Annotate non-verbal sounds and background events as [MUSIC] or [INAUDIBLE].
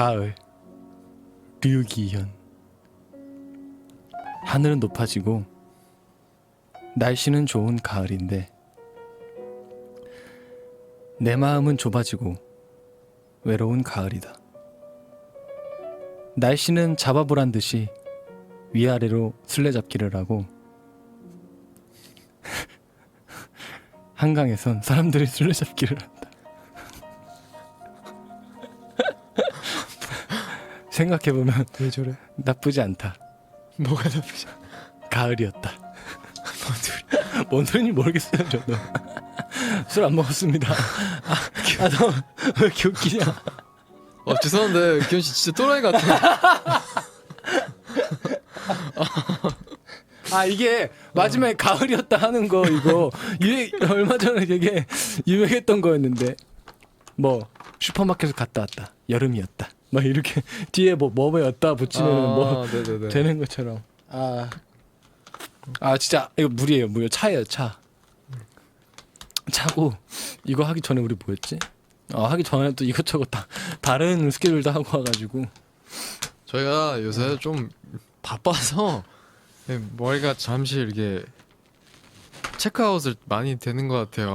가을 류기현 하늘은 높아지고 날씨는 좋은 가을인데 내 마음은 좁아지고 외로운 가을이다. 날씨는 잡아보란 듯이 위아래로 술래잡기를 하고 [LAUGHS] 한강에선 사람들이 술래잡기를 한다. 생각해 보면 왜 저래? 나쁘지 않다. 뭐가 나쁘지? 가을이었다. 뭔 소리인지 모르겠어요, 저도. 술 안 먹었습니다. 아, 너왜 이렇게 웃기냐? 어 죄송한데 기현 씨 진짜 또라이 같아. 아, 이게 마지막에 가을이었다 하는 거, 이거. 유행, 얼마 전에 되게 유행했던 거였는데. 뭐, 슈퍼마켓을 갔다 왔다. 여름이었다. 막 이렇게 [LAUGHS] 뒤에 뭐, 뭐뭐였다 붙이면 뭐, 아, 네네네. 되는 것처럼. 아. 아, 진짜, 이거 물이에요, 물. 차예요, 차. 차고, 이거 하기 전에 우리 뭐였지? 어, 하기 전에 또 이것저것 다, 다른 스케줄도 하고 와가지고. 저희가 요새 좀 바빠서 네, 머리가 잠시 이렇게 체크아웃을 많이 되는 것 같아요.